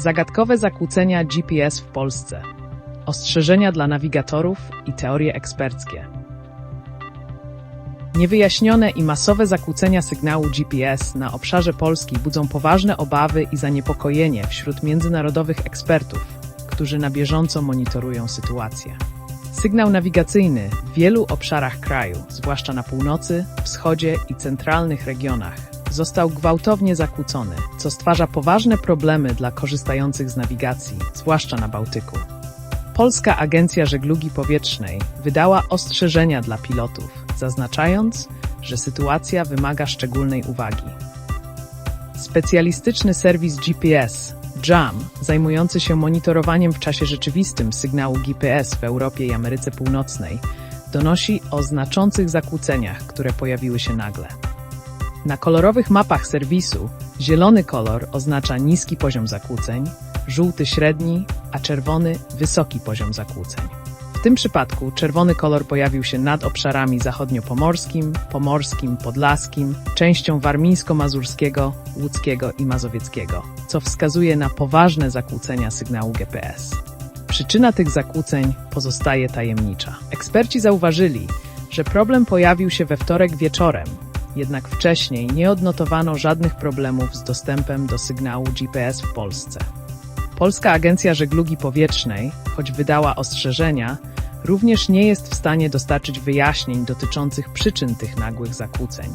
Zagadkowe zakłócenia GPS w Polsce. Ostrzeżenia dla nawigatorów i teorie eksperckie. Niewyjaśnione i masowe zakłócenia sygnału GPS na obszarze Polski budzą poważne obawy i zaniepokojenie wśród międzynarodowych ekspertów, którzy na bieżąco monitorują sytuację. Sygnał nawigacyjny w wielu obszarach kraju, zwłaszcza na północy, wschodzie i centralnych regionach, został gwałtownie zakłócony, co stwarza poważne problemy dla korzystających z nawigacji, zwłaszcza na Bałtyku. Polska Agencja Żeglugi Powietrznej wydała ostrzeżenia dla pilotów, zaznaczając, że sytuacja wymaga szczególnej uwagi. Specjalistyczny serwis GPS JAM, zajmujący się monitorowaniem w czasie rzeczywistym sygnału GPS w Europie i Ameryce Północnej, donosi o znaczących zakłóceniach, które pojawiły się nagle. Na kolorowych mapach serwisu zielony kolor oznacza niski poziom zakłóceń, żółty średni, a czerwony wysoki poziom zakłóceń. W tym przypadku czerwony kolor pojawił się nad obszarami zachodniopomorskim, pomorskim, podlaskim, częścią warmińsko-mazurskiego, łódzkiego i mazowieckiego, co wskazuje na poważne zakłócenia sygnału GPS. Przyczyna tych zakłóceń pozostaje tajemnicza. Eksperci zauważyli, że problem pojawił się we wtorek wieczorem, jednak wcześniej nie odnotowano żadnych problemów z dostępem do sygnału GPS w Polsce. Polska Agencja Żeglugi Powietrznej, choć wydała ostrzeżenia, również nie jest w stanie dostarczyć wyjaśnień dotyczących przyczyn tych nagłych zakłóceń.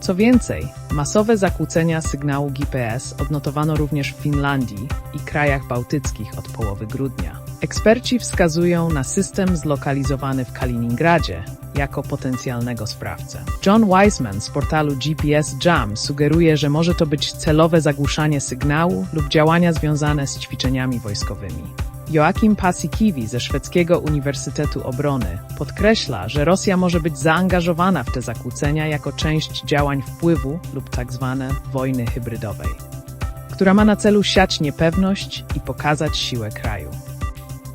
Co więcej, masowe zakłócenia sygnału GPS odnotowano również w Finlandii i krajach bałtyckich od połowy grudnia. Eksperci wskazują na system zlokalizowany w Kaliningradzie jako potencjalnego sprawcę. John Wiseman z portalu GPS Jam sugeruje, że może to być celowe zagłuszanie sygnału lub działania związane z ćwiczeniami wojskowymi. Joachim Paasikivi ze Szwedzkiego Uniwersytetu Obrony podkreśla, że Rosja może być zaangażowana w te zakłócenia jako część działań wpływu lub tzw. wojny hybrydowej, która ma na celu siać niepewność i pokazać siłę kraju.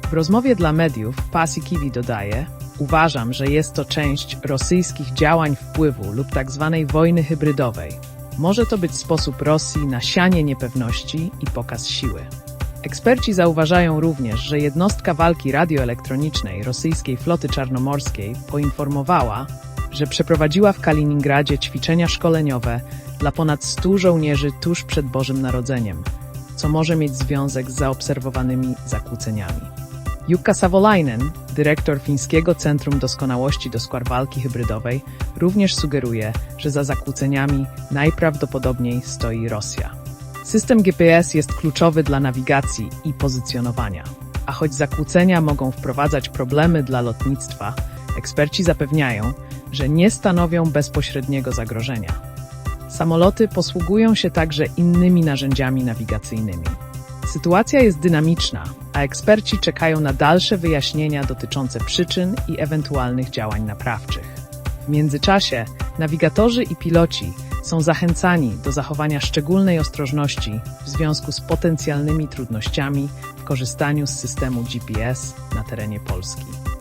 W rozmowie dla mediów Paasikivi dodaje, uważam, że jest to część rosyjskich działań wpływu lub tzw. wojny hybrydowej. Może to być sposób Rosji na sianie niepewności i pokaz siły. Eksperci zauważają również, że jednostka walki radioelektronicznej rosyjskiej floty czarnomorskiej poinformowała, że przeprowadziła w Kaliningradzie ćwiczenia szkoleniowe dla ponad 100 żołnierzy tuż przed Bożym Narodzeniem, co może mieć związek z zaobserwowanymi zakłóceniami. Jukka Savolainen, dyrektor Fińskiego Centrum Doskonałości do Skład Walki Hybrydowej, również sugeruje, że za zakłóceniami najprawdopodobniej stoi Rosja. System GPS jest kluczowy dla nawigacji i pozycjonowania. A choć zakłócenia mogą wprowadzać problemy dla lotnictwa, eksperci zapewniają, że nie stanowią bezpośredniego zagrożenia. Samoloty posługują się także innymi narzędziami nawigacyjnymi. Sytuacja jest dynamiczna, a eksperci czekają na dalsze wyjaśnienia dotyczące przyczyn i ewentualnych działań naprawczych. W międzyczasie nawigatorzy i piloci są zachęcani do zachowania szczególnej ostrożności w związku z potencjalnymi trudnościami w korzystaniu z systemu GPS na terenie Polski.